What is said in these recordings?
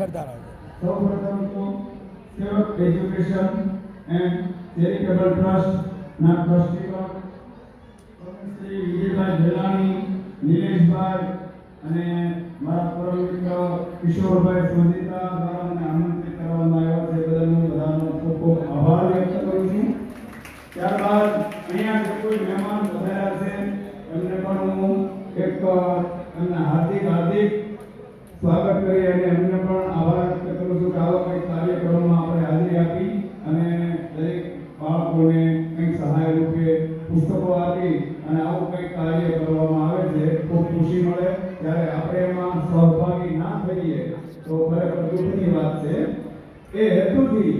સરદાર આવે સૌપ્રથમ તો સેવક એજ્યુકેશન એન્ડ ચેરિટેબલ ટ્રસ્ટ ના ટ્રસ્ટીગણ શ્રી વિજયભાઈ ભેલાણી, નિલેશભાઈ અને મારા પરમ મિત્ર કિશોરભાઈ સોજીતા દ્વારા મને આમંત્રિત કરવામાં આવ્યા છે. બદલ હું બધાનો ખૂબ ખૂબ આભાર વ્યક્ત કરું છું. ત્યારબાદ અહીંયા જે કોઈ મહેમાન પધાર્યા છે, એમને પણ હું એક એમના હાર્દિક હાર્દિક સ્વાગત કરી અને એમને પણ આભાર કરું છું કે આવા કંઈક કાર્યક્રમમાં આપણે હાજરી આપી અને દરેક બાળકોને કંઈક સહાય રૂપે પુસ્તકો આપી અને આવું કંઈક કાર્ય કરવામાં આવે છે, ખૂબ ખુશી મળે. ત્યારે આપણે એમાં સહભાગી ના થઈએ, તો ખરેખર દુઃખની વાત છે. એ હેતુથી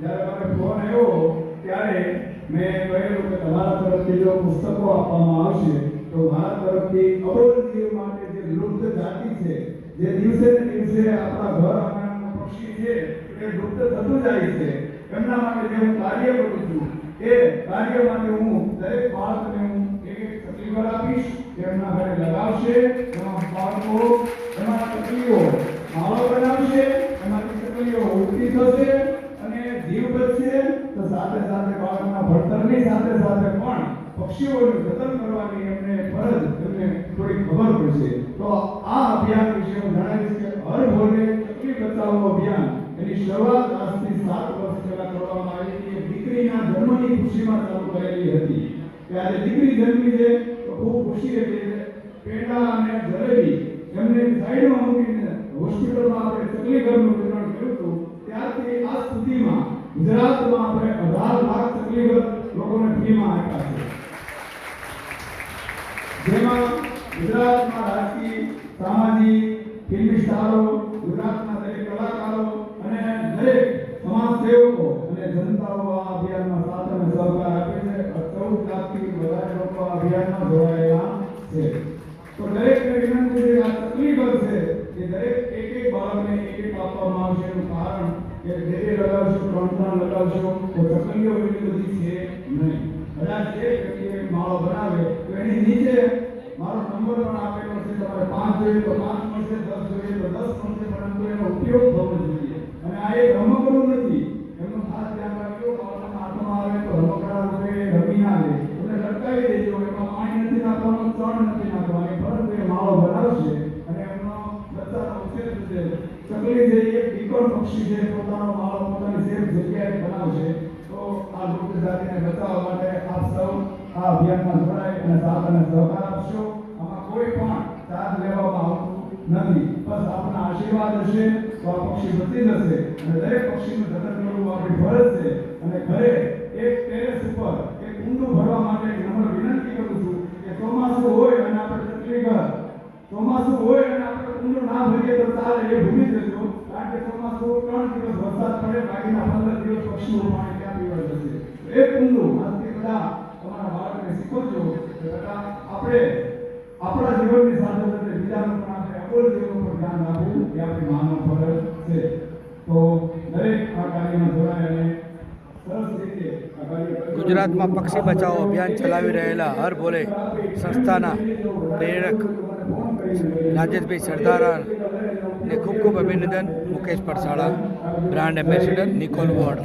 જ્યારે મને ફોન આવ્યો, ત્યારે મેં કહેલું કે તમારા તરફથી જો પુસ્તકો આપવામાં આવશે, તો મારા તરફથી અબોલ જીવ માટે જે લુપ્ત જાતિ છે જે દિવસે ને દિવસે આપણા ઘર આંગણાનું પક્ષી છે, એ લુપ્ત થતું જાય છે. એમના માટે જે હું કાર્ય કરું છું, એ કાર્ય માટે હું દરેક બાળકને હું એક એક તકલીફ આપીશ એમના ઘરે લગાવશે, એમાં બાળકો, એમાં તકલીફો માળો બનાવશે, એમાંથી તકલીફો ઉઠી થશે અને જીવ બચશે. તો સાથે સાથે બાળકના ભણતરની સાથે સાથે પણ પક્ષીઓનું જતન કરવાની એમને ફરજ, એમને થોડી ખબર પડશે તો આ અભિયાન વિશે હું જણાવીશ કે હર ભોલે ચકલી બચાવો અભિયાન એની શરૂઆત આજથી સાત વર્ષ પહેલા કરવામાં આવી હતી. દીકરીના જન્મની ખુશીમાં ચાલુ કરેલી હતી. ત્યારે દીકરી જન્મી છે તો ખૂબ ખુશી હતી પેંડા અને જલેબી એમને સાઈડમાં મૂકીને હોસ્પિટલમાં આપણે ચકલી ઘરનું વિતરણ કર્યું હતું. ત્યારથી આજ સુધીમાં ગુજરાતમાં આપણે અઢાર લાખ ચકલી ઘર લોકોને ફ્રીમાં આપ્યા છે. જેમાં ગુજરાતમાં રાજકીય સામાજિક ફિલ્મી સ્ટારો ગુજરાતના દરેક કલાકારો અને દરેક સમાજ સેવકો અને જનતાઓ આ અભિયાનમાં સાથ અને સહકાર આપે છે ચૌદ લાખથી વધારે લોકો આ અભિયાનમાં જોડાયેલા છે તો દરેકને વિનંતી છે આ તકલીફ છે કે દરેક એક એક બાળકને એક એક આપવામાં આવશે એનું કારણ કે બે લગાવશો ત્રણ ત્રણ લગાવશો તો તકલીફો એટલી બધી છે નહીં કદાચ એક વ્યક્તિએ માળો બનાવે તો નંબર પણ આપેલો છે, તમારે પાંચ જોઈએ તો પાંચ મળશે, દસ જોઈએ તો દસ મળશે પરંતુ એનો ઉપયોગ થવો જોઈએ. અને આ એક રમકડું નથી. એમનું ખાસ ધ્યાન રાખજો બાળકના હાથમાં આવે તો રમકડા રૂપે રમી ના લે. લટકાવી દેજો, એમાં પાણી નથી નાખવાનું, ચણ નથી નાખવાની પરંતુ એ માળો બનાવશે અને એમનો બચ્ચાનો ઉછેર થશે. ચકલી જે એક ડીકોર પક્ષી છે, પોતાનો માળો પોતાની સેફ જગ્યાએ બનાવશે. તો આ લુપ્ત જાતિને બચાવવા માટે આપ સૌ આ અભિયાનમાં જોડાય અને સાથ અને સહકાર આપશો. ચાર્જ લેવામાં આવતું નથી. બસ આપના આશીર્વાદ હશે તો આ પક્ષી બચી જશે અને દરેક પક્ષીનું જતન કરવું આપણી ફરજ છે. અને ઘરે એક ટેરેસ ઉપર એક ઊંડું ભરવા માટે નમ્ર વિનંતી કરું છું કે ચોમાસું હોય અને આપણે ઘર, ચોમાસું હોય અને આપણે ઊંડું ના ભરીએ તો ચાલે એ ભૂલી જજો કારણ કે ચોમાસું ત્રણ દિવસ વરસાદ પડે, બાકીના પંદર દિવસ પક્ષીઓ પાણી ક્યાં પીવા જશે? એક ઊંડું, આજથી બધા તમારા બાળકને શીખવજો કે બેટા આપણે આપણા જીવનની સાથે સાથે બીજાનું પણ આપણે અબોલ જીવન પર ધ્યાન રાખવું એ આપણી માનવ ફરજ છે ગુજરાતમાં પક્ષી બચાવો અભિયાન ચલાવી રહેલા હર ભોલે સંસ્થાના પ્રેરક રાજેશભાઈ સરદારાને ખૂબ ખૂબ અભિનંદન, Mukesh Parsala brand ambassador Nikol ward.